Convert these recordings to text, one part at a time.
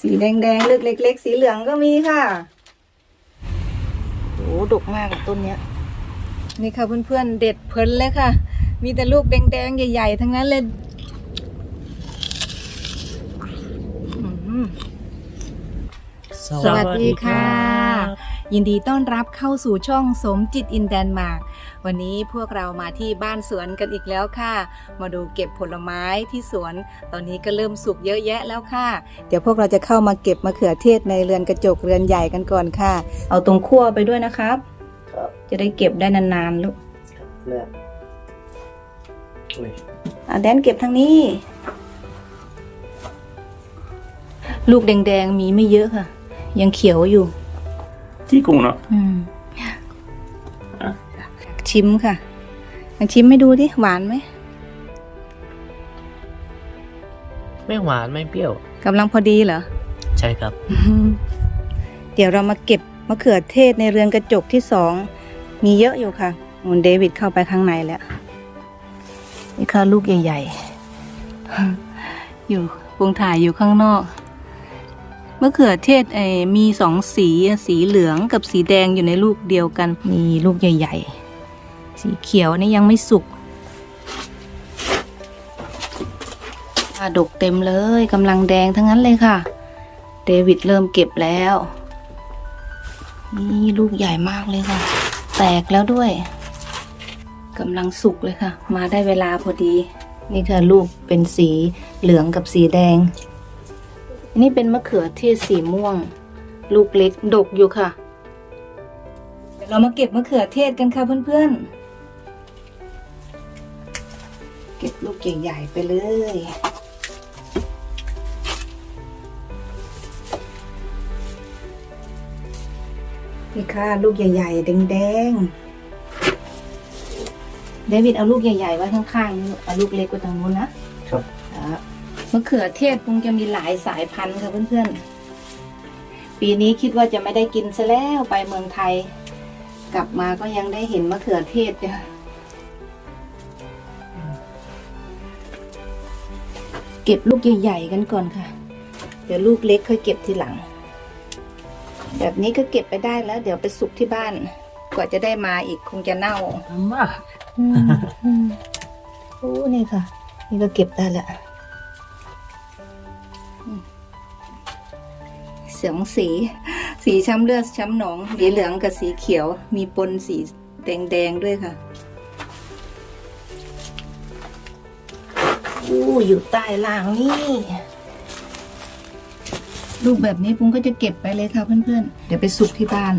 สีแดงๆเลือกเล็ก ๆ สีเหลืองก็มีค่ะโอ้ดกมากอะต้นเนี้ย นี่ค่ะเพื่อนๆเด็ดเพลินเลยค่ะ มีแต่ลูกแดงๆใหญ่ๆทั้งนั้นเลยอืมสวัสดีค่ะ ยินดีต้อนรับเข้าสู่ช่องสมจิตอินแดนมาร์ก วันนี้พวกเรามาที่บ้านสวนกันอีกแล้วค่ะ มาดูเก็บผลไม้ที่สวน ตอนนี้ก็เริ่มสุกเยอะแยะแล้วค่ะ เดี๋ยวพวกเราจะเข้ามาเก็บมะเขือเทศในเรือนกระจกเรือนใหญ่กันก่อนค่ะ เอาตรงขั้วไปด้วยนะครับครับจะได้เก็บได้นานๆลูกเลือกอุ้ยอะแดนเก็บทางนี้ ลูกแดงๆมีไม่เยอะค่ะ ยังเขียวอยู่ De er gode nok. อืม ชิมค่ะลองชิมให้ดูดิหวานไหมไม่หวานไม่เปรี้ยวกำลังพอดีเหรอ ใช่ครับ เดี๋ยวเรามาเก็บมะเขือเทศในเรือนกระจกที่สอง มีเยอะอยู่ค่ะมูนเดวิดเข้าไปข้างในแล้วนี่ค่ะลูกใหญ่ๆ อยู่พุงถ่ายอยู่ข้างนอกมะเขือเทศไอ้มีสองสีสีเหลืองกับสีแดงอยู่ในลูกเดียวกัน มีลูกใหญ่ ๆ สีเขียวนี่ยังไม่สุกอะดกเต็มเลยกำลังแดงทั้งนั้นเลยค่ะ เดวิดเริ่มเก็บแล้ว นี่ลูกใหญ่มากเลยค่ะ แตกแล้วด้วยกำลังสุกเลยค่ะ มาได้เวลาพอดี นี่ค่ะลูกเป็นสีเหลืองกับสีแดง นี่เป็นมะเขือเทศสีม่วง ลูกเล็กดกอยู่ค่ะ เดี๋ยวเรามาเก็บมะเขือเทศกันค่ะเพื่อนๆ เก็บลูกใหญ่ๆไปเลย นี่ค่ะ ลูกใหญ่ๆ แดงๆ เดวิดเอาลูกใหญ่ๆ ไว้ข้างๆนี่เอาลูกเล็กไว้ตรงนู้นนะครับครับมะเขือเทศคงจะมีหลายสายพันธุ์ค่ะเพื่อนๆ ปีนี้คิดว่าจะไม่ได้กินซะแล้วไปเมืองไทย กลับมาก็ยังได้เห็นมะเขือเทศเนี่ย เก็บลูกใหญ่ๆกันก่อนค่ะ เดี๋ยวลูกเล็กค่อยเก็บทีหลัง แบบนี้ก็เก็บไปได้แล้ว เดี๋ยวไปสุกที่บ้าน กว่าจะได้มาอีกคงจะเน่ามากอืมอืมโอ้นี่ค่ะ นี่ก็เก็บได้แล้วอืมเสียงสี สีช้ำเลือดช้ำหนอง สีเหลืองกับสีเขียว มีปนสีแดงๆด้วยค่ะ อู้อยู่ใต้ล่างนี่ลูกแบบนี้ปุ้งก็จะเก็บไปเลยค่ะเพื่อนๆ เดี๋ยวไปสุกที่บ้าน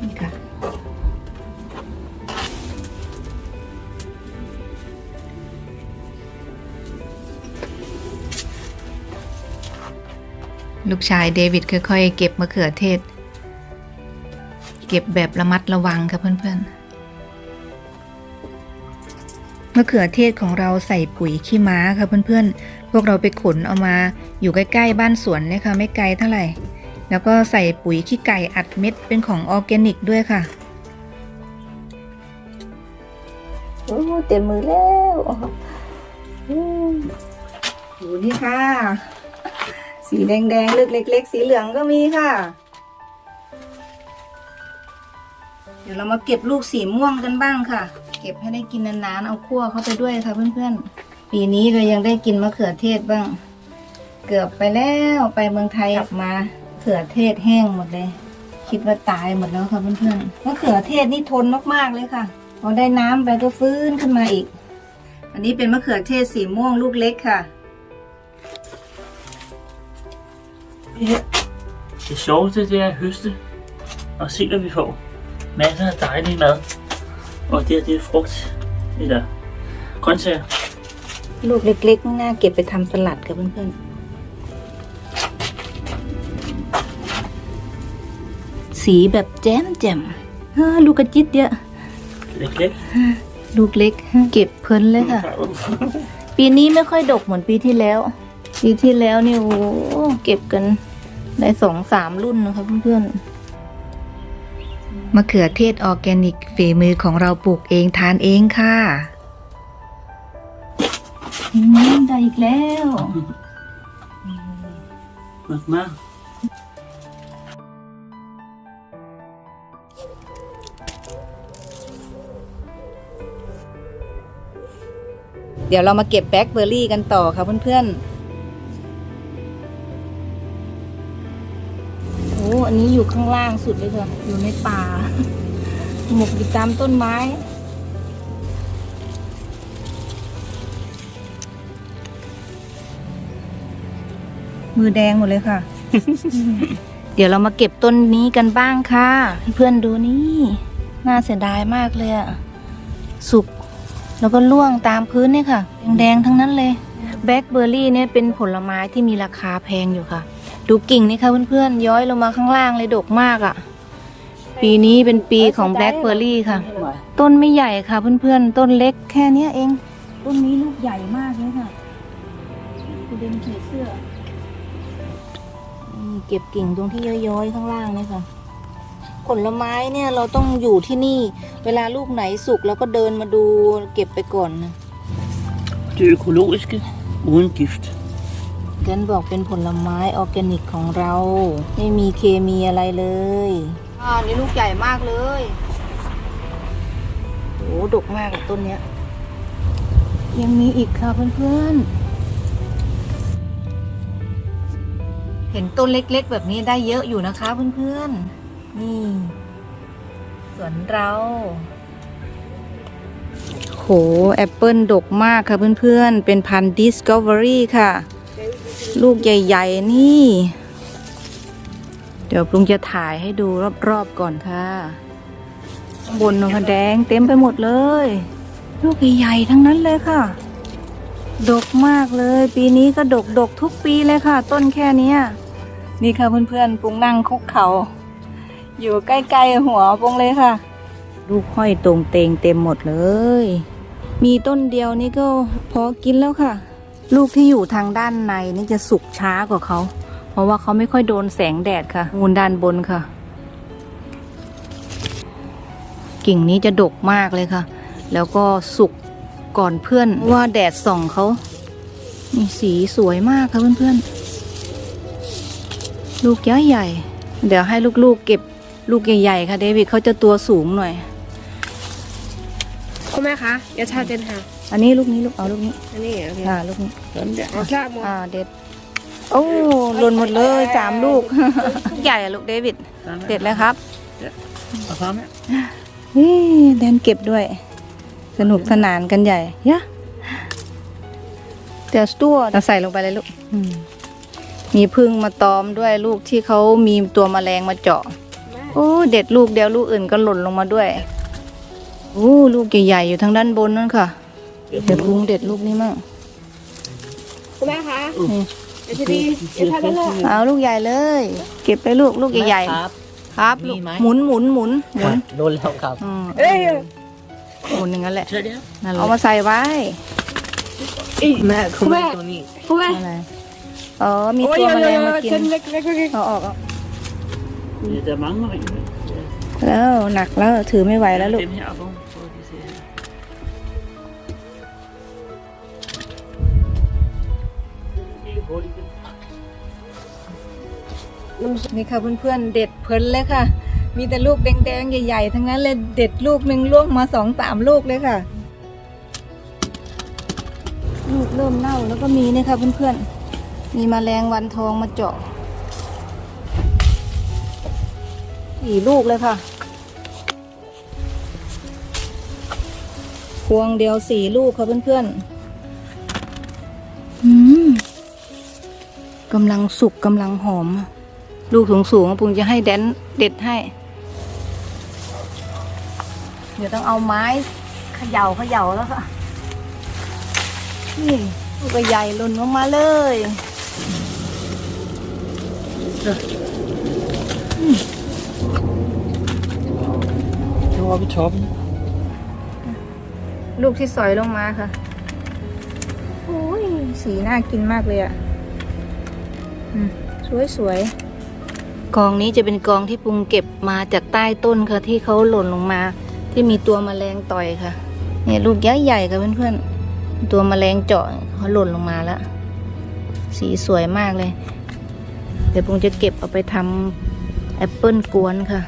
นี่ค่ะ ลูกชายเดวิดค่อยๆเก็บมะเขือเทศ เก็บแบบระมัดระวังค่ะเพื่อนๆ มะเขือเทศของเราใส่ปุ๋ยขี้ม้าค่ะเพื่อนๆ พวกเราไปขนเอามาอยู่ใกล้ๆบ้านสวนเนี่ยค่ะไม่ไกลเท่าไหร่ แล้วก็ใส่ปุ๋ยขี้ไก่อัดเม็ดเป็นของออร์แกนิกด้วยค่ะโอ้เต็มมือแล้วอืมโหนี่ค่ะ สีแดงๆเลือกเล็กๆสีเหลืองก็มีค่ะ เดี๋ยวเรามาเก็บลูกสีม่วงกันบ้างค่ะ เก็บให้ได้กินนานๆ เอาคั่วเข้าไปด้วยค่ะเพื่อนๆ ปีนี้เรายังได้กินมะเขือเทศบ้าง เกือบไปแล้วไปเมืองไทยกลับมาเขือเทศแห้งหมดเลย คิดว่าตายหมดแล้วค่ะเพื่อนๆมะเขือเทศนี่ทนมากๆเลยค่ะพอได้น้ำไปก็ฟื้นขึ้นมาอีก อันนี้เป็นมะเขือเทศสีม่วงลูกเล็กค่ะ Det sjoveste det er at høste og se, hvad vi får. Masser af dejlig mad. Og det her det er frugt. Eller grøntsager. ลูกเล็กๆนี่น่าเก็บไปทำสลัดกับเพื่อนๆ สีแบบแจ่มแจ่มๆเฮ้อลูกกระจิตเยอะ Læk, læk. ลูกเล็ก เก็บเพลินเลยค่ะ ปีนี้ไม่ค่อยดกเหมือนปีที่แล้ว ปีที่แล้วนี่โอ้โหเก็บกันได้สองสามรุ่นนะคะเพื่อนๆ มะเขือเทศออร์แกนิกฝีมือของเราปลูกเองทานเองค่ะอืมได้อีกแล้ว Mực má. เดี๋ยวเรามาเก็บแบล็คเบอร์รี่กันต่อค่ะเพื่อนๆ อันนี้อยู่ข้างล่างสุดเลยค่ะอยู่ในป่า หมกอยู่ตามต้นไม้ มือแดงหมดเลยค่ะ เดี๋ยวเรามาเก็บต้นนี้กันบ้างค่ะ เพื่อนดูนี่ น่าเสียดายมากเลยอะสุกแล้วก็ล่วงตามพื้นเนี่ยค่ะ แดงๆทั้งนั้นเลย แบล็คเบอร์รี่เนี่ยเป็นผลไม้ที่มีราคาแพงอยู่ค่ะ ดูกิ่งนี่ค่ะเพื่อนๆ ย้อยลงมาข้างล่างเลยดกมากอะ่ะ ปีนี้เป็นปีของแบล็คเบอร์รี่ค่ะ ต้นไม่ใหญ่ค่ะเพื่อนๆ ต้นเล็กแค่เนี้ยเอง ต้นนี้ลูกใหญ่มากเลยค่ะกูเด็นผีเสื้ออืมเก็บกิ่งตรงที่ย้อยๆข้างล่างเนี่ยค่ะผลไม้เนี่ยเราต้องอยู่ที่นี่ เวลาลูกไหนสุกเราก็เดินมาดูเก็บไปก่อนนะ Det økologiske uden gift. เกนบอกเป็นผลไม้ออร์แกนิกของเรา ไม่มีเคมีอะไรเลยอ่านี่ลูกใหญ่มากเลยโอ้ดกมากอะต้นเนี้ย ยังมีอีกค่ะเพื่อนๆ เห็นต้นเล็กๆ แบบนี้ได้เยอะอยู่นะคะเพื่อนๆ นี่ สวนเราโหแอปเปิลดกมากค่ะเพื่อนๆ เป็นพันธุ์ Discovery ค่ะ ลูกใหญ่ ๆ นี่ เดี๋ยวปรุงจะถ่ายให้ดูรอบ ๆ ก่อนค่ะข้างบนนนแดงเต็มไปหมดเลย ลูกใหญ่ๆทั้งนั้นเลยค่ะ ดกมากเลย ปีนี้ก็ดกดกทุกปีเลยค่ะ ต้นแค่นี้นี่ค่ะเพื่อนๆปรุงนั่งคุกเขาอยู่ใกล้ๆหัวปรุงเลยค่ะ ลูกห้อยตรงเตงเต็มหมดเลย มีต้นเดียวนี่ก็พอกินแล้วค่ะ ลูกที่อยู่ทางด้านในนี่จะสุกช้ากว่าเขา เพราะว่าเขาไม่ค่อยโดนแสงแดดค่ะ มูลด้านบนค่ะ กิ่งนี้จะดกมากเลยค่ะ แล้วก็สุกก่อนเพื่อนว่าแดดส่องเขานี่สีสวยมากค่ะเพื่อนๆ ลูกใหญ่ใหญ่ๆเดี๋ยวให้ลูกๆเก็บลูกใหญ่ๆค่ะเดวิดเขาจะตัวสูงหน่อยคุณแม่คะยาชาเจนค่ะ อันนี้ลูกนี้ลูกเอาลูกนี้ อันนี้โอเคอ่าลูกนี้ Sådan der. เอาชาหมดอ่าเด็ด โอ้หล่นหมดเลยสามลูก ลูกใหญ่อะลูกเดวิด Sådan เด็ der. ดเลยครับ Og frem her. นี่แดนเก็บด้วย สนุกสนานกันใหญ่ยะเดี๋ยวสตัวเราใส่ลงไปเลยลูกอืมมีพึ่งมาตอมด้วยลูกที่เขามีตัวแมลงมาเจาะ โอ้เด็ดลูกเดียวลูกอื่นก็หล่นลงมาด้วย โอ้ลูกใหญ่ๆอยู่ทางด้านบนนั่นค่ะ เดี๋ยวพุงเด็ดลูกนี้มั่งคุณแม่คะนี่เดี๋ยวทีนี้อย่าชาเจนเลยเอาลูกใหญ่เลย เก็บไปลูกลูกใหญ่ครับๆครับลูกมีไหมหมุนหมุนหมุนหมุนโดนแล้วครับอืมเอ้ยหมุนอย่างนั้นแหละ Tag det her. นั่นแหละเอามาใส่ไว้แม่คุณแม่ตัวนี้คุณแม่อะไรอ๋อมีโอ้ยตัวแมเดี๋ยวลงเดี๋ยวมากิเจนนเล็กเล็กเล็กเอาออกเอา Ja, der er mange mariner. Ja. แล้วหนักแล้วถือไม่ไหวแล้วลูก นี่ค่ะเพื่อนๆเด็ดเพลินเลยค่ะ มีแต่ลูกแดงๆใหญ่ๆทั้งนั้นเลยเด็ดลูกหนึ่งล่วงมาสองสามลูกเลยค่ะ ลูกเริ่มเน่าแล้วก็มีนี่ค่ะเพื่อนๆมีแมลงวันทองมาเจาะสี่ลูกเลยค่ะพวงเดียวสี่ลูกค่ะเพื่อนๆอืมกำลังสุกกำลังหอม ลูกสูงสูงๆปุงจะให้แดนเด็ดให้ เดี๋ยวต้องเอาไม้เขย่าเขย่าแล้วค่ะนี่ลูกใหญ่หล่นลงมาเลย Det var oppe i toppen. ลูกที่สอยลงมาค่ะโอ้ยสีน่ากินมากเลยอะ่ะอืมสวยสวยๆ กองนี้จะเป็นกองที่ปรุงเก็บมาจากใต้ต้นค่ะที่เขาหล่นลงมา ที่มีตัวแมลงต่อยค่ะเนี่ยลูกใหญ่ๆค่ะเพื่อนๆตัวแมลงเจาะเขาหล่นลงมาแล้ว สีสวยมากเลย เดี๋ยวปุงจะเก็บเอาไปทำแอปเปิลกวนค่ะ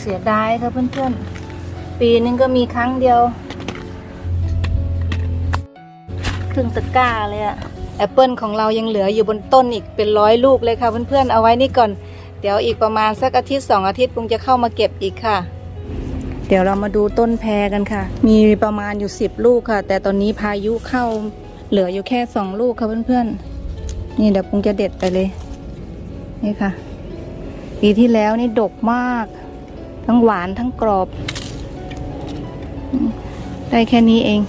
เสียดายค่ะเพื่อนๆ ปีนึงก็มีครั้งเดียว ครึ่งตะกร้าเลยอะ แอปเปิลของเรายังเหลืออยู่บนต้นอีกเป็นร้อยลูกเลยค่ะเพื่อนๆเอาไว้นี่ก่อน เดี๋ยวอีกประมาณสักอาทิตย์สองอาทิตย์ปุงจะเข้ามาเก็บอีกค่ะ เดี๋ยวเรามาดูต้นแพรกันค่ะ มีประมาณอยู่สิบลูกค่ะ แต่ตอนนี้พายุเข้าเหลืออยู่แค่สองลูกค่ะเพื่อนๆ นี่เดี๋ยวปุงจะเด็ดไปเลย นี่ค่ะ ปีที่แล้วนี่ดกมาก ทั้งหวานทั้งกรอบ ได้แค่นี้เอง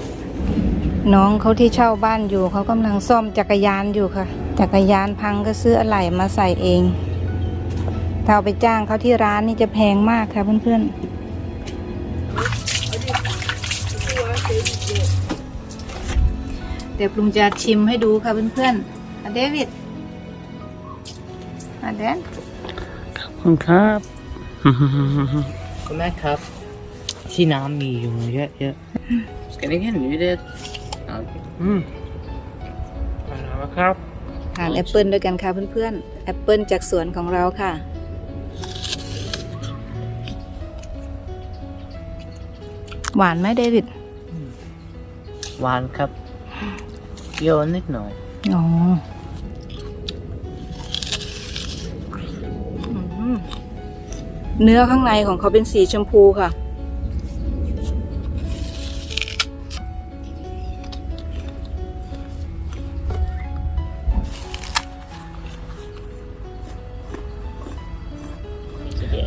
น้องเขาที่เช่าบ้านอยู่เขากำลังซ่อมจักรยานอยู่ค่ะ จักรยานพังก็ซื้ออะไหล่มาใส่เองถ้าเอาไปจ้างเขาที่ร้านนี่จะแพงมากค่ะเพื่อนๆ เดี๋ยวปรุงจะชิมให้ดูค่ะเพื่อนๆอะเดวิดอะแดนขอบคุณครับคุณแม่ครับ ที่น้ำมียุงเยอะเยอะ Skal det ikke have nyttigt? Okay. Mm. มาแล้วครับ ทานแอปเปิลด้วยกันค่ะเพื่อนๆแอปเปิลจากสวนของเราค่ะ หวานไหมเดวิดหวานครับเปรี้ยวนิดหน่อย อ๋ออืมเนื้อข้างในของเขาเป็นสีชมพูค่ะ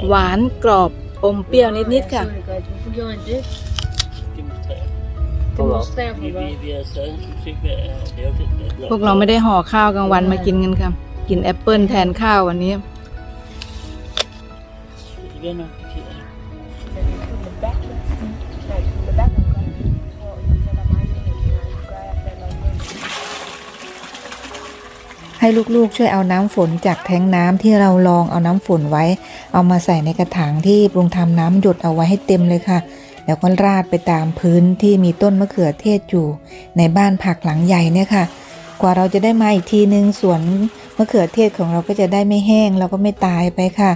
หวานกรอบอมเปรี้ยวนิดๆค่ะ Hvorfor gjorde han det? Det må tage. Det må også derfor Vi, vi, være. vi har stadig en succes med at lave den der พวกเราไม่ได้ห่อข้าวกลางวันมากินกันค่ะ กินแอปเปิลแทนข้าววันนี้ ให้ลูกๆช่วยเอาน้ำฝนจากแทงน้ำที่เราลองเอาน้ำฝนไว้ เอามาใส่ในกระถางที่ปรุงทำน้ำหยดเอาไว้ให้เต็มเลยค่ะ แล้วก็ราดไปตามพื้นที่มีต้นมะเขือเทศอยู่ ในบ้านผักหลังใหญ่เนี่ยค่ะ กว่าเราจะได้มาอีกทีนึงสวนมะเขือเทศของเราก็จะได้ไม่แห้งแล้วก็ไม่ตายไปค่ะ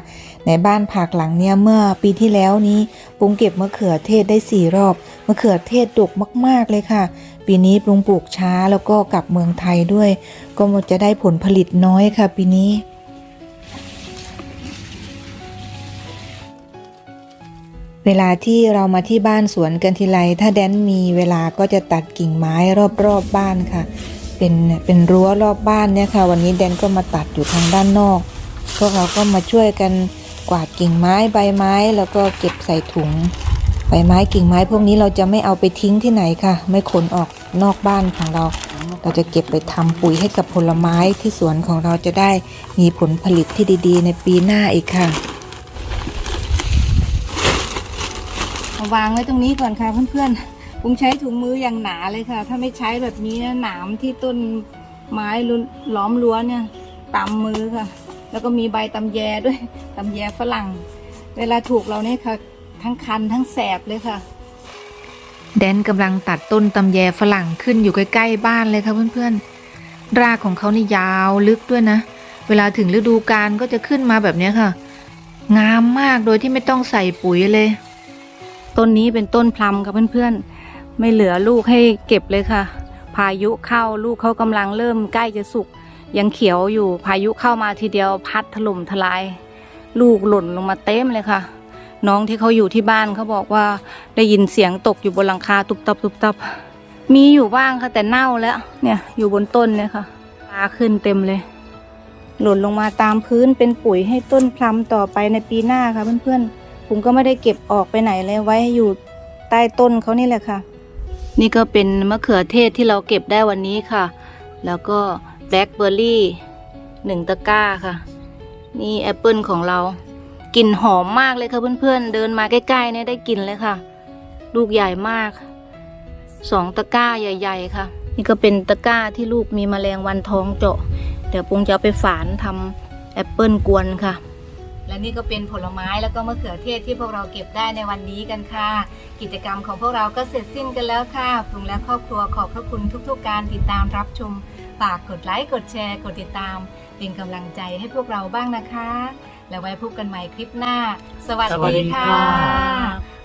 ในบ้านผักหลังเนี้ยเมื่อปีที่แล้วนี้ปรุงเก็บมะเขือเทศได้สี่รอบมะเขือเทศดกมาก ๆเลยค่ะ ปีนี้ปรุงปลูกช้าแล้วก็กลับเมืองไทยด้วย ก็จะได้ผลผลิตน้อยค่ะ ปีนี้ เวลาที่เรามาที่บ้านสวนกันทีไรถ้าแดนมีเวลาก็จะตัดกิ่งไม้รอบๆบบ้านค่ะ เป็นเป็นรั้วรอบบ้านเนี่ยค่ะ วันนี้แดนก็มาตัดอยู่ทางด้านนอกพวกเราก็มาช่วยกันกวาดกิ่งไม้ใบไม้ แล้วก็เก็บใส่ถุง ใบไม้กิ่งไม้พวกนี้เราจะไม่เอาไปทิ้งที่ไหนค่ะ ไม่ขนออกนอกบ้านของเรา เราจะเก็บไปทำปุ๋ยให้กับผลไม้ที่สวนของเราจะได้มีผลผลิตที่ดีๆ ในปีหน้าอีกค่ะวางไว้ตรงนี้ก่อนค่ะเพื่อนๆปุงใช้ถุงมืออย่างหนาเลยค่ะ ถ้าไม่ใช้แบบนี้นะหนามที่ต้นไม้ล้อมรั้วเนี่ยตำมือค่ะ แล้วก็มีใบตำแยด้วยตำแยฝรั่ง เวลาถูกเราเนี่ยค่ะ ทั้งคันทั้งแสบเลยค่ะ แดนกำลังตัดต้นตำแยฝรั่งขึ้นอยู่ใกล้ๆบ้านเลยค่ะเพื่อนๆ รากของเขานี่ยาวลึกด้วยนะ เวลาถึงฤดูกาลก็จะขึ้นมาแบบเนี้ยค่ะ งามมากโดยที่ไม่ต้องใส่ปุ๋ยเลย ต้นนี้เป็นต้นพลัมค่ะเพื่อนๆ ไม่เหลือลูกให้เก็บเลยค่ะ พายุเข้าลูกเขากำลังเริ่มใกล้จะสุกยังเขียวอยู่พายุเข้ามาทีเดียวพัดถล่มทลาย ลูกหล่นลงมาเต็มเลยค่ะ น้องที่เขาอยู่ที่บ้านเขาบอกว่าได้ยินเสียงตกอยู่บนหลังคาตุบตับตุบตับมีอยู่บ้างค่ะแต่เน่าแล้ว เนี่ยอยู่บนต้นเนี่ยค่ะปลาขึ้นเต็มเลย หล่นลงมาตามพื้นเป็นปุ๋ยให้ต้นพลัมต่อไปในปีหน้าค่ะเพื่อนๆผมก็ไม่ได้เก็บออกไปไหนเลยไว้อยู่ใต้ต้นเขานี่แหละค่ะ นี่ก็เป็นมะเขือเทศที่เราเก็บได้วันนี้ค่ะ แล้วก็แบล็คเบอร์รี่หนึ่งตะกร้าค่ะ นี่แอปเปิลของเรา กลิ่นหอมมากเลยค่ะเพื่อนๆ เดินมาใกล้ๆเนี่ยได้กลิ่นเลยค่ะ ลูกใหญ่มากสองตะกร้าใหญ่ ๆ ค่ะ นี่ก็เป็นตะกร้าที่ลูกมีแมลงวันท้องเจาะ เดี๋ยวปุงจะไปฝานทำแอปเปิลกวนค่ะ และนี่ก็เป็นผลไม้แล้วก็มะเขือเทศที่พวกเราเก็บได้ในวันนี้กันค่ะ กิจกรรมของพวกเราก็เสร็จสิ้นกันแล้วค่ะปรุงและครอบครัวขอบพระคุณทุก ๆ การติดตามรับชม ฝากกดไลค์กดแชร์ กดติดตาม เป็นกำลังใจให้พวกเราบ้างนะคะ แล้วไว้พบกันใหม่คลิปหน้า สวัสสวัสดีค่ะ